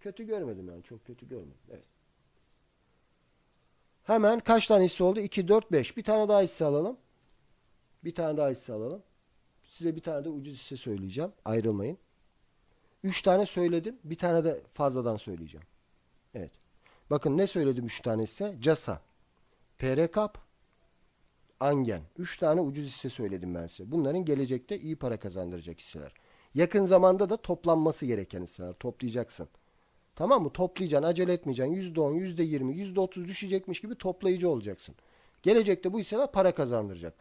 kötü görmedim yani çok kötü görmedim. Evet. Hemen kaç tane hisse oldu? 2, 4, 5. Bir tane daha hisse alalım. Bir tane daha hisse alalım. Size bir tane de ucuz hisse söyleyeceğim. Ayrılmayın. 3 tane söyledim. Bir tane de fazladan söyleyeceğim. Evet. Bakın ne söyledim 3 tane hisse? CASA, PRKAP, Angen. 3 tane ucuz hisse söyledim ben size. Bunların gelecekte iyi para kazandıracak hisseler. Yakın zamanda da toplanması gereken hisseler. Toplayacaksın. Tamam mı? Toplayacaksın. Acele etmeyeceksin. %10, %20, %30 düşecekmiş gibi toplayıcı olacaksın. Gelecekte bu hisseler para kazandıracak.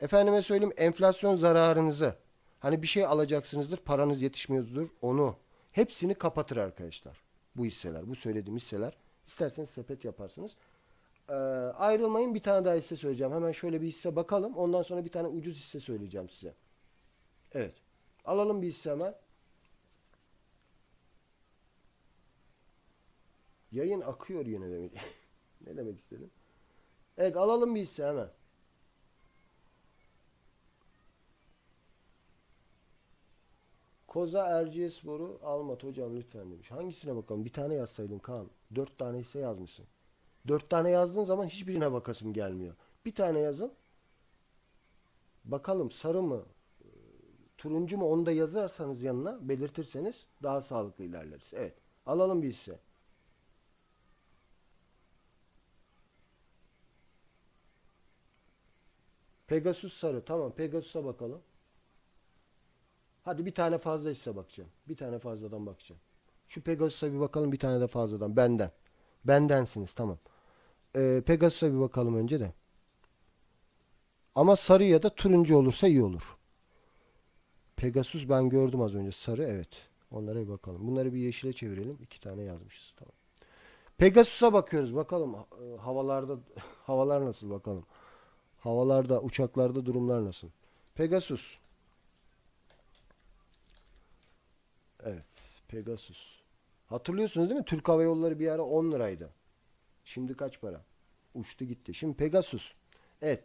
Efendime söyleyeyim enflasyon zararınızı. Hani bir şey alacaksınızdır, paranız yetişmiyordur onu. Hepsini kapatır arkadaşlar. Bu hisseler, bu söylediğim hisseler. İsterseniz sepet yaparsınız. Ee, ayrılmayın bir tane daha hisse söyleyeceğim. Hemen şöyle bir hisse bakalım. Ondan sonra bir tane ucuz hisse söyleyeceğim size. Evet. Alalım bir hisse hemen. Yayın akıyor yine demek. ne demek istedim? Evet alalım bir hisse hemen. Koza Erciyes Boru Almat hocam lütfen demiş. Hangisine bakalım? Bir tane yazsaydın Kaan. Dört tane ise yazmışsın. Dört tane yazdığın zaman hiçbirine bakasım gelmiyor. Bir tane yazın. Bakalım sarı mı? Turuncu mu? Onu da yazarsanız yanına belirtirseniz daha sağlıklı ilerleriz. Evet. Alalım bir hisse. Pegasus sarı. Tamam. Pegasus'a bakalım. Hadi bir tane fazla hisse bakacağım. Bir tane fazladan bakacağım. Şu Pegasus'a bir bakalım bir tane de fazladan. Benden. Bendensiniz tamam. Ee, Pegasus'a bir bakalım önce de. Ama sarı ya da turuncu olursa iyi olur. Pegasus ben gördüm az önce. Sarı evet. Onlara bir bakalım. Bunları bir yeşile çevirelim. İki tane yazmışız. Tamam. Pegasus'a bakıyoruz. Bakalım e, havalarda havalar nasıl bakalım. Havalarda, uçaklarda durumlar nasıl? Pegasus. Evet, Pegasus. Hatırlıyorsunuz değil mi? Türk Hava Yolları bir ara 10 liraydı. Şimdi kaç para? Uçtu gitti. Şimdi Pegasus. Evet.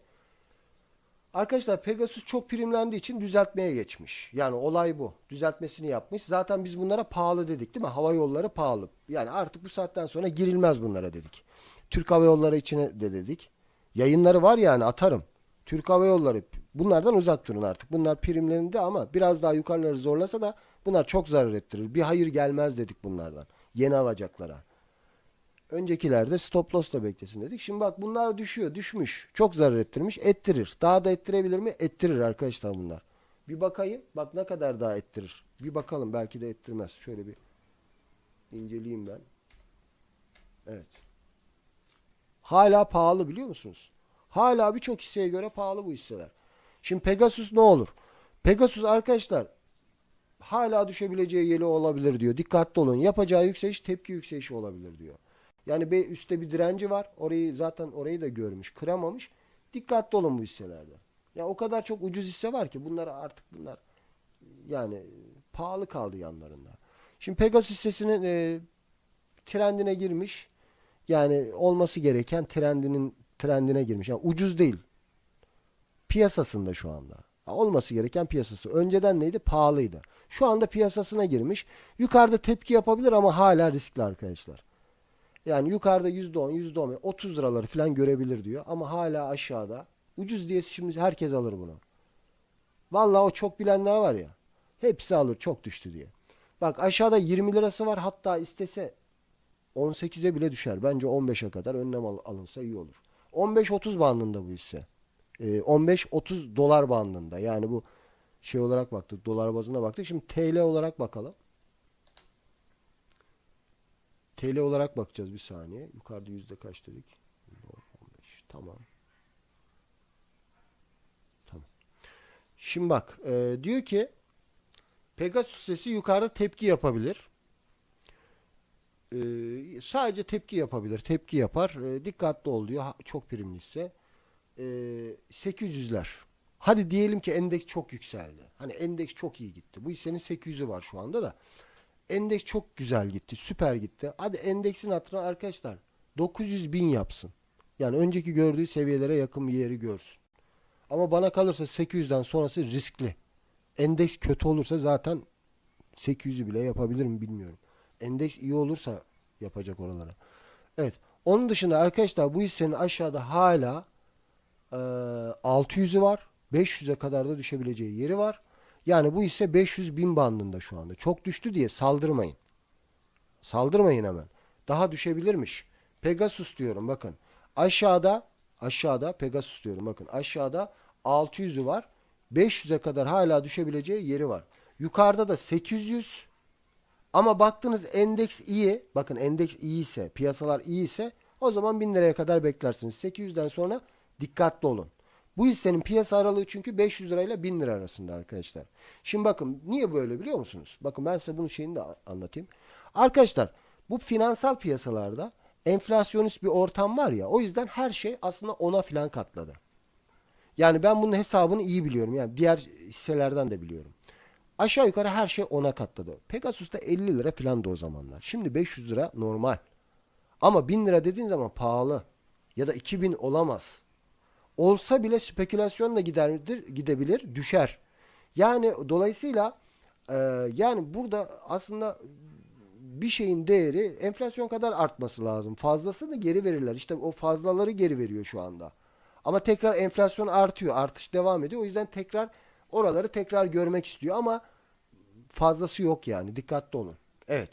Arkadaşlar Pegasus çok primlendiği için düzeltmeye geçmiş. Yani olay bu. Düzeltmesini yapmış. Zaten biz bunlara pahalı dedik değil mi? Hava yolları pahalı. Yani artık bu saatten sonra girilmez bunlara dedik. Türk Hava Yolları içine de dedik. Yayınları var yani atarım. Türk Hava Yolları bunlardan uzak durun artık. Bunlar primlerinde ama biraz daha yukarıları zorlasa da bunlar çok zarar ettirir. Bir hayır gelmez dedik bunlardan. Yeni alacaklara. Öncekilerde stop loss da beklesin dedik. Şimdi bak bunlar düşüyor, düşmüş. Çok zarar ettirmiş, ettirir. Daha da ettirebilir mi? Ettirir arkadaşlar bunlar. Bir bakayım. Bak ne kadar daha ettirir. Bir bakalım belki de ettirmez. Şöyle bir inceleyeyim ben. Evet. Hala pahalı biliyor musunuz? Hala birçok hisseye göre pahalı bu hisseler. Şimdi Pegasus ne olur? Pegasus arkadaşlar hala düşebileceği yeri olabilir diyor. Dikkatli olun. Yapacağı yükseliş tepki yükselişi olabilir diyor. Yani bir üstte bir direnci var. Orayı zaten orayı da görmüş. Kıramamış. Dikkatli olun bu hisselerde. Ya o kadar çok ucuz hisse var ki bunlar artık bunlar yani pahalı kaldı yanlarında. Şimdi Pegasus hissesinin e, trendine girmiş. Yani olması gereken trendinin trendine girmiş. Yani ucuz değil. Piyasasında şu anda. Olması gereken piyasası. Önceden neydi? Pahalıydı. Şu anda piyasasına girmiş. Yukarıda tepki yapabilir ama hala riskli arkadaşlar. Yani yukarıda %10, %10, 30 liraları falan görebilir diyor. Ama hala aşağıda. Ucuz diye şimdi herkes alır bunu. Vallahi o çok bilenler var ya. Hepsi alır çok düştü diye. Bak aşağıda 20 lirası var. Hatta istese 18'e bile düşer. Bence 15'e kadar önlem al- alınsa iyi olur. 15-30 bandında bu hisse. Ee, 15-30 dolar bandında. Yani bu şey olarak baktık. Dolar bazına baktık. Şimdi TL olarak bakalım. TL olarak bakacağız bir saniye. Yukarıda yüzde kaç dedik? 15. Tamam. Tamam. Şimdi bak. e, diyor ki Pegasus sesi yukarıda tepki yapabilir. Ee, sadece tepki yapabilir. Tepki yapar. Ee, dikkatli ol diyor. Çok primli ise. Ee, 800'ler. Hadi diyelim ki endeks çok yükseldi. Hani endeks çok iyi gitti. Bu hissenin 800'ü var şu anda da. Endeks çok güzel gitti. Süper gitti. Hadi endeksin hatırına arkadaşlar 900 bin yapsın. Yani önceki gördüğü seviyelere yakın bir yeri görsün. Ama bana kalırsa 800'den sonrası riskli. Endeks kötü olursa zaten 800'ü bile yapabilir mi bilmiyorum. Endeks iyi olursa yapacak oralara. Evet. Onun dışında arkadaşlar bu hissenin aşağıda hala e, 600'ü var. 500'e kadar da düşebileceği yeri var. Yani bu hisse 500 bin bandında şu anda. Çok düştü diye saldırmayın. Saldırmayın hemen. Daha düşebilirmiş. Pegasus diyorum bakın. Aşağıda aşağıda Pegasus diyorum bakın. Aşağıda 600'ü var. 500'e kadar hala düşebileceği yeri var. Yukarıda da 800 ama baktınız endeks iyi. Bakın endeks iyi ise, piyasalar iyi ise o zaman 1000 liraya kadar beklersiniz. 800'den sonra dikkatli olun. Bu hissenin piyasa aralığı çünkü 500 lirayla 1000 lira arasında arkadaşlar. Şimdi bakın niye böyle biliyor musunuz? Bakın ben size bunun şeyini de anlatayım. Arkadaşlar bu finansal piyasalarda enflasyonist bir ortam var ya o yüzden her şey aslında ona filan katladı. Yani ben bunun hesabını iyi biliyorum. Yani diğer hisselerden de biliyorum. Aşağı yukarı her şey ona katladı. Pegasus'ta 50 lira falan da o zamanlar. Şimdi 500 lira normal. Ama 1000 lira dediğin zaman pahalı. Ya da 2000 olamaz. Olsa bile spekülasyonla giderdir, gidebilir, düşer. Yani dolayısıyla e, yani burada aslında bir şeyin değeri enflasyon kadar artması lazım. Fazlasını geri verirler. İşte o fazlaları geri veriyor şu anda. Ama tekrar enflasyon artıyor. Artış devam ediyor. O yüzden tekrar oraları tekrar görmek istiyor ama fazlası yok yani. Dikkatli olun. Evet.